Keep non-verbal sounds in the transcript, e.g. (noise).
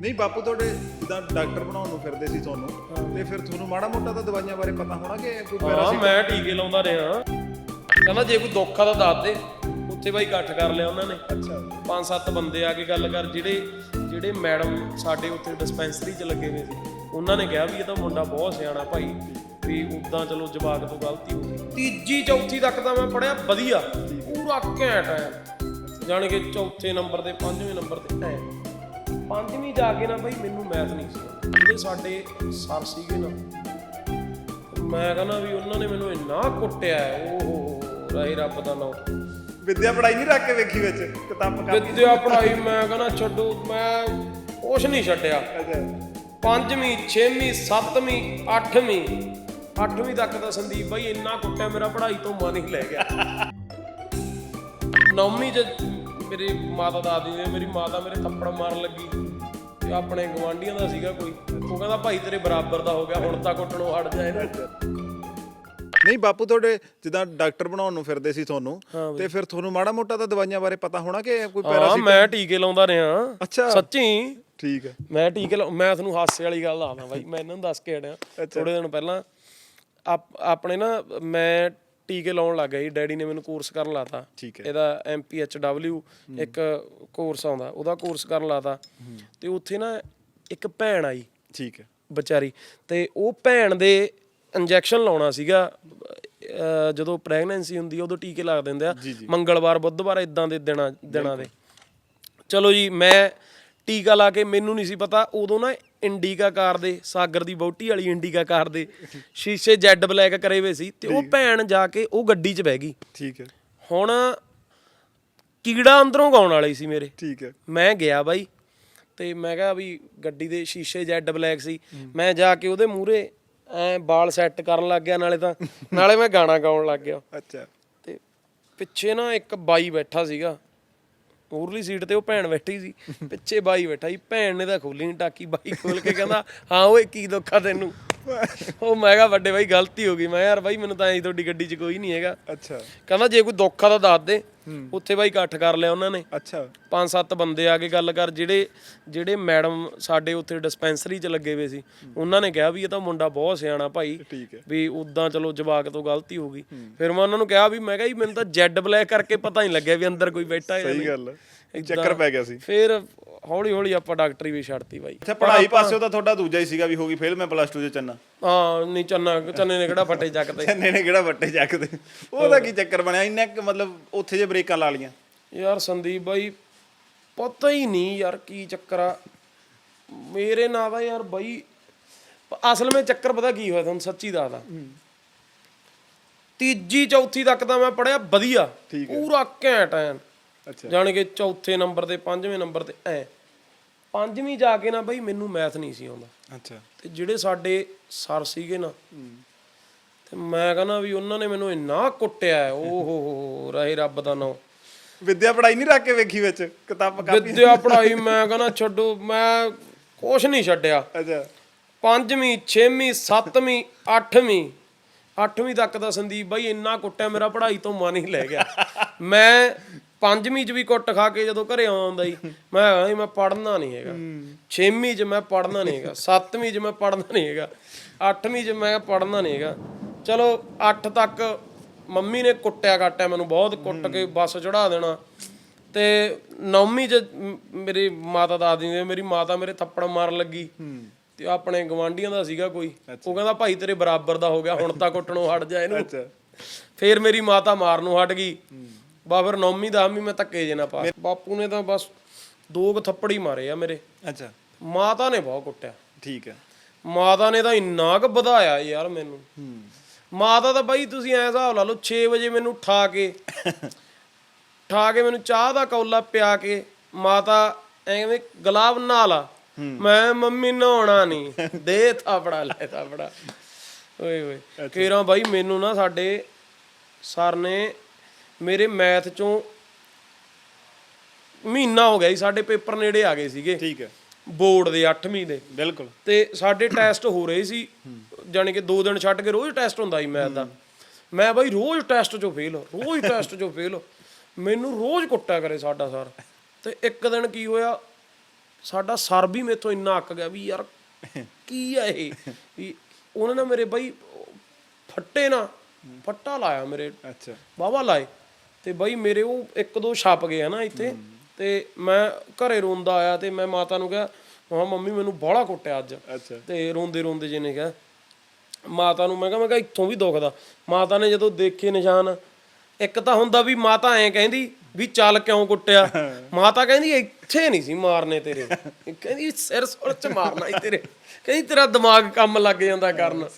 ਨਹੀਂ ਬਾਪੂ ਤੁਹਾਡੇ ਜਿੱਦਾਂ ਡਾਕਟਰ ਬਣਾਉਣ ਨੂੰ ਫਿਰਦੇ ਸੀ ਤੁਹਾਨੂੰ। ਤੇ ਫਿਰ ਤੁਹਾਨੂੰ ਮਾੜਾ ਮੋਟਾ ਤਾਂ ਦਵਾਈਆਂ ਬਾਰੇ ਪਤਾ ਹੋਣਾ ਕਿ ਕੋਈ ਹਾਂ ਮੈਂ ਟੀਕੇ ਲਾਉਂਦਾ ਰਿਹਾ। ਕਹਿੰਦਾ ਜੇ ਕੋਈ ਦੁੱਖ ਆ ਤਾਂ ਦੱਸ ਦੇ। ਉੱਥੇ ਬਾਈ ਇਕੱਠ ਕਰ ਲਿਆ ਉਹਨਾਂ ਨੇ। ਅੱਛਾ। ਪੰਜ ਸੱਤ ਬੰਦੇ ਆ ਕੇ ਗੱਲ ਕਰ ਜਿਹੜੇ ਜਿਹੜੇ ਮੈਡਮ ਸਾਡੇ ਉੱਥੇ ਡਿਸਪੈਂਸਰੀ 'ਚ ਲੱਗੇ ਹੋਏ ਸੀ। ਉਹਨਾਂ ਨੇ ਕਿਹਾ ਵੀ ਇਹ ਤਾਂ ਮੁੰਡਾ ਬਹੁਤ ਸਿਆਣਾ ਭਾਈ ਵੀ ਉਦਾਂ ਚਲੋ ਜਵਾਕ ਤੋਂ ਗਲਤੀ ਹੋ ਗਈ। ਤੀਜੀ ਚੌਥੀ ਤੱਕ ਤਾਂ ਮੈਂ ਪੜਿਆ ਵਧੀਆ। ਪੂਰਾ ਘੈਂਟ ਹੈ। ਜਾਣ ਕੇ ਚੌਥੇ ਨੰਬਰ ਤੇ ਪੰਜਵੇਂ ਨੰਬਰ ਤੇ ਐ ਪੰਜਵੀਂ ਜਾ ਕੇ ਨਾ ਬਈ ਮੈਨੂੰ ਮੈਥ ਨਹੀਂ ਸੀ। ਜਿਹੜੇ ਸਾਡੇ ਸਰ ਸੀਗੇ ਨਾ ਮੈਂ ਕਹਿੰਦਾ ਵੀ ਉਹਨਾਂ ਨੇ ਮੈਨੂੰ ਇੰਨਾ ਕੁੱਟਿਆ ਓਹ ਰਾਏ ਰੱਬ ਦਾ ਨਾਮ। ਵਿਦਿਆ ਪੜਾਈ ਨਹੀਂ ਰੱਖ ਕੇ ਵੇਖੀ ਵਿੱਚ ਕਿਤਾਬ ਕਾਪੀ ਵਿਦਿਆ ਪੜਾਈ ਮੈਂ ਕਹਿੰਦਾ ਛੱਡੋ ਮੈਂ ਕੁਛ ਨਹੀਂ ਛੱਡਿਆ। ਅੱਛਾ। ਪੰਜਵੀਂ ਛੇਵੀਂ ਸੱਤਵੀਂ ਅੱਠਵੀਂ ਅੱਠਵੀਂ ਤੱਕ ਤਾਂ ਸੰਦੀਪ ਬਾਈ ਇੰਨਾ ਕੁੱਟਿਆ ਮੇਰਾ ਪੜ੍ਹਾਈ ਤੋਂ ਮਨ ਹੀ ਲੈ ਗਿਆ। ਨੌਵੀਂ ਚ ਮੇਰੀ ਮਾਤਾ ਦਾਦੀ ਨੇ ਮੇਰੀ ਮਾਤਾ ਮੇਰੇ ਥੱਪੜ ਮਾਰਨ ਲੱਗੀ। ਤੇ ਆਪਣੇ ਗਵਾਂਢੀਆਂ ਦਾ ਸੀਗਾ ਕੋਈ। ਉਹ ਕਹਿੰਦਾ ਭਾਈ ਤੇਰੇ ਬਰਾਬਰ ਦਾ ਹੋ ਗਿਆ ਹੁਣ ਤਾਂ ਕੁੱਟਣੋਂ ਹਟ ਜਾ ਇਹਨੂੰ ਨਹੀਂ ਬਾਪੂ ਤੁਹਾਡੇ ਜਿੱਦਾਂ ਡਾਕਟਰ ਬਣਾਉਣ ਨੂੰ ਫਿਰਦੇ ਸੀ ਤੁਹਾਨੂੰ ਤੇ ਫਿਰ ਤੁਹਾਨੂੰ ਮਾੜਾ ਮੋਟਾ ਤਾਂ ਦਵਾਈਆਂ ਬਾਰੇ ਪਤਾ ਹੋਣਾ ਕਿ ਕੋਈ ਹਾਂ ਪੈਰਾਸੀਟ ਮੈਂ ਟੀਕੇ ਲਾਉਂਦਾ ਰਿਹਾ। ਅੱਛਾ। ਸੱਚੀ? ਠੀਕ ਹੈ। ਮੈਂ ਟੀਕੇ ਮੈਂ ਤੁਹਾਨੂੰ ਹਾਸੇ ਵਾਲੀ ਗੱਲ ਦੱਸਦਾ ਬਾਈ। ਮੈਂ ਇਹਨਾਂ ਨੂੰ ਦੱਸ ਕੇ ਹਟਿਆ ਥੋੜੇ ਦਿਨ ਪਹਿਲਾਂ। ਆਪ- ਆਪਣੇ ਨਾ ਮੈਂ ਟੀਕੇ ਲਾਉਣ ਲੱਗ ਗਿਆ ਜੀ। ਡੈਡੀ ਨੇ ਮੈਨੂੰ ਕੋਰਸ ਕਰਨ ਲਾਤਾ। ਠੀਕ ਹੈ। ਇਹਦਾ ਐਮਪੀਐਚਡਬਲਯੂ ਇੱਕ ਕੋਰਸ ਆਉਂਦਾ। ਉਹਦਾ ਕੋਰਸ ਕਰਨ ਲਾਤਾ। ਤੇ ਉੱਥੇ ਨਾ ਇੱਕ ਭੈਣ ਆਈ। ਠੀਕ ਹੈ। ਵਿਚਾਰੀ। ਤੇ ਉਹ ਭੈਣ ਦੇ ਇੰਜੈਕਸ਼ਨ ਲਾਉਣਾ ਸੀਗਾ। ਜਦੋਂ ਪ੍ਰੈਗਨੈਂਸੀ ਹੁੰਦੀ ਆ ਉਦੋਂ ਟੀਕੇ ਲਾ ਦਿੰਦੇ ਆ। ਮੰਗਲਵਾਰ ਬੁੱਧਵਾਰ ਇਦਾਂ ਦੇ ਦਿਨਾਂ ਦਿਨਾਂ ਦੇ। ਚਲੋ ਜੀ ਮੈਂ ਟੀਕਾ ਲਾ ਕੇ ਮੈਨੂੰ ਨਹੀਂ ਸੀ ਪਤਾ। ਉਦੋਂ ਨਾ ਇੰਡੀਕਾ ਕਾਰ ਦੇ ਸਾਗਰ ਦੀ ਬੌਟੀ ਵਾਲੀ ਇੰਡੀਕਾ ਕਾਰ ਦੇ ਸ਼ੀਸ਼ੇ ਜੈਡ ਬਲੈਕ ਕਰੇ ਹੋਏ ਸੀ ਤੇ ਉਹ ਭੈਣ ਜਾ ਕੇ ਉਹ ਗੱਡੀ 'ਚ ਬਹਿ ਗਈ। ਠੀਕ ਹੈ। ਹੁਣ ਕੀੜਾ ਅੰਦਰੋਂ ਗਾਉਣ ਵਾਲੀ ਸੀ ਮੇਰੇ। ਠੀਕ ਹੈ। ਮੈਂ ਗਿਆ ਬਾਈ ਤੇ ਮੈਂ ਕਿਹਾ ਵੀ ਗੱਡੀ ਦੇ ਸ਼ੀਸ਼ੇ ਜੈਡ ਬਲੈਕ ਸੀ। ਮੈਂ ਜਾ ਕੇ ਉਹਦੇ ਮੂਹਰੇ ਐ ਬਾਲ ਸੈੱਟ ਕਰਨ ਲੱਗ ਗਿਆ ਨਾਲੇ ਤਾਂ ਨਾਲੇ ਮੈਂ ਗਾਣਾ ਗਾਉਣ ਲੱਗ ਗਿਆ। ਅੱਛਾ। ਤੇ ਪਿੱਛੇ ਨਾ ਇੱਕ ਬਾਈ ਬੈਠਾ ਸੀਗਾ। ਉਰਲੀ ਸੀਟ ਤੇ ਉਹ ਭੈਣ ਬੈਠੀ ਸੀ ਪਿੱਛੇ ਬਾਈ ਬੈਠਾ ਸੀ ਭੈਣ ਨੇ ਤਾਂ ਖੋਲੀ ਨਹੀਂ ਟਾਕੀ ਬਾਈ ਖੋਲ ਕੇ ਕਹਿੰਦਾ ਹਾਂ ਓਏ ਕੀ ਦੁੱਖ ਤੈਨੂੰ? ਉਹ ਮੈਂ ਕਿਹਾ ਵੱਡੇ ਬਾਈ ਗਲਤੀ ਹੋ ਗਈ। ਮੈਂ ਯਾਰ ਬਾਈ ਮੈਨੂੰ ਤਾਂ ਐਂ ਤੁਹਾਡੀ ਗੱਡੀ 'ਚ ਕੋਈ ਨਹੀਂ ਹੈਗਾ। ਅੱਛਾ। ਕਹਿੰਦਾ ਜੇ ਕੋਈ ਦੁੱਖ ਆ ਤਾਂ ਦੱਸ ਦੇ। ਉੱਥੇ ਬਾਈ ਇਕੱਠ ਕਰ ਲਿਆ ਉਹਨਾਂ ਨੇ। ਅੱਛਾ। ਪੰਜ ਸੱਤ ਬੰਦੇ ਆ ਕੇ ਗੱਲ ਕਰ ਜਿਹੜੇ ਜਿਹੜੇ ਮੈਡਮ ਸਾਡੇ ਉੱਥੇ ਡਿਸਪੈਂਸਰੀ 'ਚ ਲੱਗੇ ਹੋਏ ਸੀ ਉਹਨਾਂ ਨੇ ਕਿਹਾ ਵੀ ਇਹ ਤਾਂ ਮੁੰਡਾ ਬਹੁਤ ਸਿਆਣਾ ਭਾਈ ਵੀ ਉਦਾਂ ਚਲੋ ਜਵਾਕ ਤੋਂ ਗਲਤੀ ਹੋ ਗਈ। ਫਿਰ ਮੈਂ ਉਹਨਾਂ ਨੂੰ ਕਿਹਾ ਵੀ ਮੈਂ ਕਿਹਾ ਜੀ ਮੈਨੂੰ ਤਾਂ ਜੈਡ ਬਲੈਕ ਕਰਕੇ ਪਤਾ ਨਹੀਂ ਲੱਗਿਆ ਵੀ ਅੰਦਰ ਕੋਈ ਬੈਠਾ ਹੈ ਸਹੀ ਗੱਲ ਚੱਕਰ ਪੈ ਗਿਆ ਸੀ। ਫਿਰ ਹੌਲੀ ਹੌਲੀ ਆਪਾਂ ਡਾਕਟਰੀ ਵੀ ਛੱਡਤੀ ਬਾਈ। ਅੱਛਾ ਪੜ੍ਹਾਈ ਪਾਸਿਓ ਤਾਂ ਤੁਹਾਡਾ ਦੂਜਾ ਹੀ ਸੀਗਾ ਵੀ ਹੋ ਗਈ ਫੇਲ ਮੈਂ ਪਲੱਸ 2 ਚ ਚੰਨਾ। ਹਾਂ ਨਹੀਂ ਚੰਨਾ ਚੰਨੇ ਨੇ ਕਿਹੜਾ ਫੱਟੇ ਚੱਕਦੇ ਚੰਨੇ ਨੇ ਕਿਹੜਾ ਵੱਟੇ ਚੱਕਦੇ ਉਹਦਾ ਕੀ ਚੱਕਰ ਬਣਿਆ? ਇੰਨਾ ਕੁ ਮਤਲਬ ਉੱਥੇ ਜੇ ਬ੍ਰੇਕਾਂ ਲਾ ਲੀਆਂ ਯਾਰ ਸੰਦੀਪ ਬਾਈ ਪਤਾ ਹੀ ਨਹੀਂ ਯਾਰ ਕੀ ਚੱਕਰ ਆ। ਮੇਰੇ ਨਾਲ ਦਾ ਯਾਰ ਬਾਈ ਅਸਲ ਵਿੱਚ ਚੱਕਰ ਪਤਾ ਕੀ ਹੋਇਆ ਤੁਹਾਨੂੰ ਸੱਚੀ ਦੱਸਦਾ ਤੀਜੀ ਚੌਥੀ ਤੱਕ ਤਾਂ ਮੈਂ ਪੜਿਆ ਵਧੀਆ। ਪੂਰਾ ਘੈਂਟ ਐਨ। ਅੱਛਾ। ਜਾਣ ਕੇ ਚੌਥੇ ਨੰਬਰ ਤੇ ਪੰਜਵੇਂ ਨੰਬਰ ਤੇ ਐ। ਪੰਜਵੀਂ ਜਾ ਕੇ ਨਾ ਬਾਈ ਮੈਨੂੰ ਮੈਥ ਨਹੀਂ ਸੀ ਆਉਂਦਾ। ਅੱਛਾ। ਤੇ ਜਿਹੜੇ ਸਾਡੇ ਸਰ ਸੀਗੇ ਨਾ ਤੇ ਮੈਂ ਕਹਿੰਦਾ ਵੀ ਉਹਨਾਂ ਨੇ ਮੈਨੂੰ ਇੰਨਾ ਕੁੱਟਿਆ ਓਹ ਹੋ ਹੋ ਰਾਏ ਰੱਬ ਦਾ ਨਾਮ ਵਿਦਿਆ ਪੜਾਈ ਨਹੀਂ ਰੱਖ ਕੇ ਵੇਖੀ ਵਿੱਚ ਕਿਤਾਬ ਕਾਪੀ। ਵਿਦਿਆ ਪੜਾਈ ਮੈਂ ਕਹਿੰਦਾ ਛੱਡੋ ਮੈਂ ਕੁਛ ਨਹੀਂ ਛੱਡਿਆ। ਅੱਛਾ। ਪੰਜਵੀਂ ਛੇਵੀਂ ਸੱਤਵੀਂ ਅੱਠਵੀਂ ਅੱਠਵੀਂ ਤੱਕ ਤਾਂ ਸੰਦੀਪ ਬਾਈ ਇੰਨਾ ਕੁੱਟਿਆ ਮੇਰਾ ਪੜ੍ਹਾਈ ਤੋਂ ਮਨ ਹੀ ਲੈ ਗਿਆ। ਮੈਂ ਪੰਜਵੀਂ 'ਚ ਵੀ ਕੁੱਟ ਖਾ ਕੇ ਜਦੋਂ ਘਰੇ ਆਉਂਦਾ ਸੀ ਮੈਂ ਕਹਿੰਦਾ ਮੈਂ ਪੜ੍ਹਨਾ ਨਹੀਂ ਹੈਗਾ। ਛੇਵੀਂ 'ਚ ਮੈਂ ਪੜ੍ਹਨਾ ਨਹੀਂ ਹੈਗਾ ਸੱਤਵੀਂ 'ਚ ਮੈਂ ਪੜ੍ਹਨਾ ਨਹੀਂ ਹੈਗਾ ਅੱਠਵੀਂ 'ਚ ਮੈਂ ਪੜ੍ਹਨਾ ਨਹੀਂ ਹੈਗਾ। ਚਲੋ 8 ਤੱਕ ਮੰਮੀ ਨੇ ਕੁੱਟਿਆ ਕਾਟਿਆ ਮੈਨੂੰ ਬਹੁਤ ਕੁੱਟ ਕੇ ਬੱਸ ਚੜਾ ਦੇਣਾ। ਤੇ ਨੌਵੀਂ 'ਚ ਮੇਰੀ ਮਾਤਾ ਦਾਦੀ ਨੇ ਮੇਰੀ ਮਾਤਾ ਮੇਰੇ ਥੱਪੜ ਮਾਰਨ ਲੱਗੀ। ਤੇ ਆਪਣੇ ਗਵਾਂਢੀਆਂ ਦਾ ਸੀਗਾ ਕੋਈ। ਉਹ ਕਹਿੰਦਾ ਭਾਈ ਤੇਰੇ ਬਰਾਬਰ ਦਾ ਹੋ ਗਿਆ ਹੁਣ ਤਾਂ ਕੁੱਟਣੋਂ ਹਟ ਜਾ ਇਹਨੂੰ। ਫੇਰ ਮੇਰੀ ਮਾਤਾ ਮਾਰਨੋਂ ਹਟ ਗਈ। ਬਾ ਫਿਰ ਨੌਵੀਂ ਦਾ ਵੀ ਮੈਂ ਧੱਕੇ ਜੇ ਨਾ ਪਾ। ਬਾਪੂ ਨੇ ਤਾਂ ਬਸ ਦੋ ਕੁ ਥੱਪੜ ਹੀ ਮਾਰੇ ਆ ਮੇਰੇ। ਅੱਛਾ। ਮਾਤਾ ਨੇ ਬਹੁਤ ਕੁੱਟਿਆ। ਠੀਕ ਹੈ। ਮਾਤਾ ਨੇ ਤਾਂ ਇੰਨਾ ਕੁ ਵਧਾਇਆ ਯਾਰ ਮੈਨੂੰ। ਹੂੰ। ਮਾਤਾ ਤਾਂ ਬਾਈ ਤੁਸੀਂ ਐ ਹਿਸਾਬ ਲਾ ਲਓ 6 ਵਜੇ ਮੈਨੂੰ ਉਠਾ ਕੇ ਉਠਾ ਕੇ ਮੈਨੂੰ ਚਾਹ ਦਾ ਕੌਲਾ ਪਿਆ ਕੇ ਮਾਤਾ ਐਵੇਂ ਗੁਲਾਬ ਨਹਾ ਲਾ। ਮੈਂ ਮੰਮੀ ਨਹਾਉਣਾ ਨਹੀਂ ਦੇ ਥਾਪੜਾ ਲੈ ਥਾਪੜਾ। ਓਏ ਓਏ ਕੇਰਾਂ ਬਾਈ ਮੈਨੂੰ ਨਾ ਸਾਡੇ ਸਰ ਨੇ ਮੇਰੇ ਮੈਥ ਚੋਂ ਮਹੀਨਾ ਹੋ ਗਿਆ ਸੀ ਸਾਡੇ ਪੇਪਰ ਨੇੜੇ ਆ ਗਏ ਸੀਗੇ। ਠੀਕ ਹੈ। ਬੋਰਡ ਦੇ 8ਵੀਂ ਦੇ। ਬਿਲਕੁਲ। ਤੇ ਸਾਡੇ ਟੈਸਟ ਹੋ ਰਹੇ ਸੀ ਜਾਣੀ ਕਿ 2 ਦਿਨ ਛੱਡ ਕੇ ਰੋਜ਼ ਟੈਸਟ ਹੁੰਦਾ ਸੀ ਮੈਥ ਦਾ। ਮੈਂ ਬਾਈ ਰੋਜ਼ ਟੈਸਟ 'ਚੋਂ ਫੇਲ ਰੋਜ਼ ਟੈਸਟ 'ਚੋਂ ਫੇਲ ਮੈਨੂੰ ਰੋਜ਼ ਕੁੱਟਿਆ ਕਰੇ ਸਾਡਾ ਸਰ। ਤੇ ਇੱਕ ਦਿਨ ਕੀ ਹੋਇਆ ਸਾਡਾ ਸਰ ਵੀ ਮੇਥੋਂ ਇੰਨਾ ਅੱਕ ਗਿਆ ਵੀ ਯਾਰ ਕੀ ਆ ਇਹ? ਵੀ ਉਹਨੇ ਨਾ ਮੇਰੇ ਬਾਈ ਫੱਟੇ ਨਾ ਫੱਟਾ ਲਾਇਆ ਮੇਰੇ। ਅੱਛਾ। ਵਾਹਵਾ ਲਾਏ। ਤੇ ਬਾਈ ਮੇਰੇ ਉਹ ਇੱਕ ਦੋ ਛਪ ਗਏ ਆ ਨਾ ਇੱਥੇ ਤੇ ਮੈਂ ਘਰੇ ਰੋਂਦਾ ਆਇਆ ਤੇ ਮੈਂ ਮਾਤਾ ਨੂੰ ਕਿਹਾ ਮਾ ਮੰਮੀ ਮੈਨੂੰ ਬਾਹਲਾ ਕੁੱਟਿਆ ਅੱਜ। ਅੱਛਾ। ਤੇ ਰੋਂਦੇ ਰੋਂਦੇ ਜਿਹਨੇ ਕਿਹਾ ਮਾਤਾ ਨੂੰ ਮੈਂ ਕਿਹਾ ਮੈਂ ਕਿਹਾ ਇੱਥੋਂ ਵੀ ਦੁਖਦਾ। ਮਾਤਾ ਨੇ ਜਦੋਂ ਦੇਖੇ ਨਿਸ਼ਾਨ ਇੱਕ ਤਾਂ ਹੁੰਦਾ ਵੀ ਮਾਤਾ ਐਂ ਕਹਿੰਦੀ ਵੀ ਚੱਲ ਕਿਉਂ ਕੁੱਟਿਆ? (laughs) ਮਾਤਾ ਕਹਿੰਦੀ ਇੱਥੇ ਨਹੀਂ ਸੀ ਮਾਰਨੇ ਤੇਰੇ। (laughs) ਕਹਿੰਦੀ ਸਿਰ ਸੁਰ ਚ ਮਾਰਨਾ ਸੀ ਤੇਰੇ। ਕਹਿੰਦੀ ਤੇਰਾ ਦਿਮਾਗ ਕੰਮ ਲੱਗ ਜਾਂਦਾ ਕਰਨ।